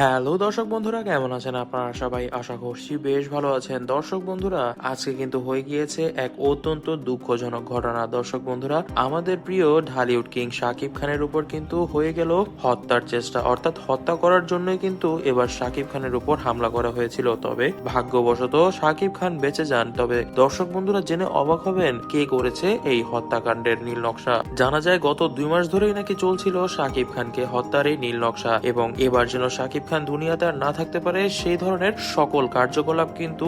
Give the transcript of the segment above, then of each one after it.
Hello দর্শক বন্ধুরা, কেমন আছেন আপনারা সবাই? আশা করছি বেশ ভালো আছেন। দর্শক বন্ধুরা, আজকে কিন্তু হয়ে গিয়েছে এক অত্যন্ত দুঃখজনক ঘটনা। দর্শক বন্ধুরা, আমাদের প্রিয় ঢালিউড কিং শাকিব খানের উপর কিন্তু হয়ে গেল হত্যার চেষ্টা। অর্থাৎ হত্যা করার জন্যই কিন্তু এবার শাকিব খানের উপর হামলা করা হয়েছিল। তবে ভাগ্যবশত শাকিব খান বেঁচে যান। তবে দর্শক বন্ধুরা, জেনে অবাক হবেন কে করেছে এই হত্যাকাণ্ডের নীল নকশা। জানা যায়, গত দুই মাস ধরেই নাকি চলছিল শাকিব খানকে হত্যার এই নীল নকশা। এবং এবার যেন শাকিব খান দুনিয়াতে আর না থাকতে পারে, সেই ধরনের সকল কার্যকলাপ কিন্তু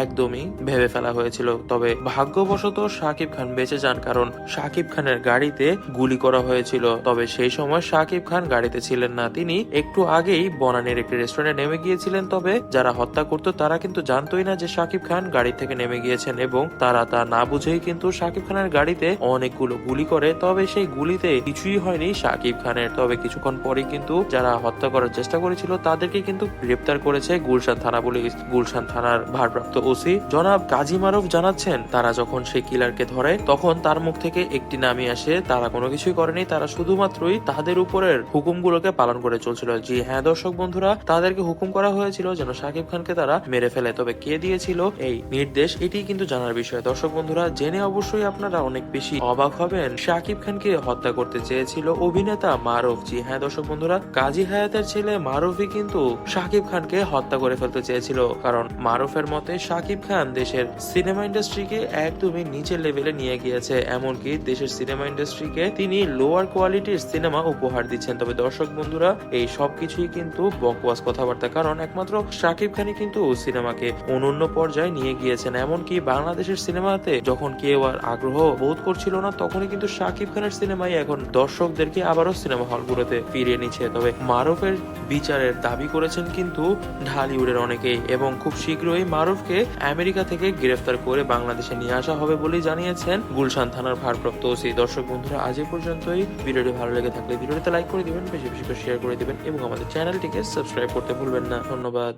একদমই ভেবে ফেলা হয়েছিল। তবে ভাগ্যবশত শাকিব খান বেঁচে যান কারণ শাকিব খানের গাড়িতে গুলি করা হয়েছিল। তবে সেই সময় শাকিব খান গাড়িতে ছিলেন না। তিনি একটু আগেই বনানীর একটি রেস্টুরেন্টে নেমে গিয়েছিলেন। তবে যারা হত্যা করত, তারা কিন্তু জানতোই না যে শাকিব খান গাড়ি থেকে নেমে গিয়েছেন এবং তারা তা না বুঝেই কিন্তু শাকিব খানের গাড়িতে অনেকগুলো গুলি করে। তবে সেই গুলিতে কিছুই হয়নি শাকিব খানের। তবে কিছুক্ষণ পরে কিন্তু যারা হত্যা করার চেষ্টা করেছিল তাদেরকে কিন্তু গ্রেপ্তার করেছে গুলশান থানা পুলিশ, গুলশান থানার ভারপ্রাপ্ত ওসি। জনাব কাজী মারুফ জানাচ্ছেন, তারা যখন সেই কিলারকে ধরে, তখন তার মুখ থেকে একটি নামই আসে। তারা কোনো কিছুই করেনি, তারা শুধুমাত্রই তাদের উপরের হুকুমগুলোকে পালন করে চলছিল। জি হ্যাঁ দর্শক বন্ধুরা, তাদেরকে হুকুম করা হয়েছিল যেন শাকিব খানকে তারা মেরে ফেলে। তবে কে দিয়েছিল এই নির্দেশ এটি কিন্তু জানার বিষয়। দর্শক বন্ধুরা, জেনে অবশ্যই আপনারা অনেক বেশি অবাক হবেন। শাকিব খানকে হত্যা করতে চেয়েছিল অভিনেতা মারুফ। জি হ্যাঁ দর্শক বন্ধুরা, কাজী হায়াতের ছেলে মারুফই কিন্তু শাকিব খানকে হত্যা করে ফেলতে চেয়েছিল, কারণ মারুফের মতে শাকিব খান দেশের সিনেমা ইন্ডাস্ট্রিকে একদমই নিচের লেভেলে নিয়ে গিয়েছে, এমনকি দেশের সিনেমা ইন্ডাস্ট্রিকে তিনি লোয়ার কোয়ালিটির সিনেমা উপহার দিচ্ছেন। তবে দর্শক বন্ধুরা, এই সব কিছুই কিন্তু বকওয়াস কথাবার্তা, কারণ একমাত্র শাকিব খানই কিন্তু সিনেমাকে অনন্য পর্যায়ে নিয়ে গিয়েছেন। এমনকি বাংলাদেশের সিনেমাতে যখন কেউ আর আগ্রহ বোধ করছিল না, তখনই কিন্তু শাকিব খানের সিনেমাই এখন দর্শকদেরকে আবারও সিনেমা হলগুলোতে ফিরিয়ে নিচ্ছে। তবে মারুফের বিচারের দাবি করেছেন কিন্তু ঢালিউডের অনেকেই এবং খুব শীঘ্রই মারুফকে আমেরিকা থেকে গ্রেফতার করে বাংলাদেশে নিয়ে আসা হবে বলেই জানিয়েছেন গুলশান থানার ভারপ্রাপ্ত ওসি। দর্শক বন্ধুরা, আজ এ পর্যন্তই। ভিডিওটি ভালো লেগে থাকলে ভিডিওটিতে লাইক করে দিবেন, বেশি বেশি করে শেয়ার করে দিবেন এবং আমাদের চ্যানেলটিকে সাবস্ক্রাইব করতে ভুলবেন না। ধন্যবাদ।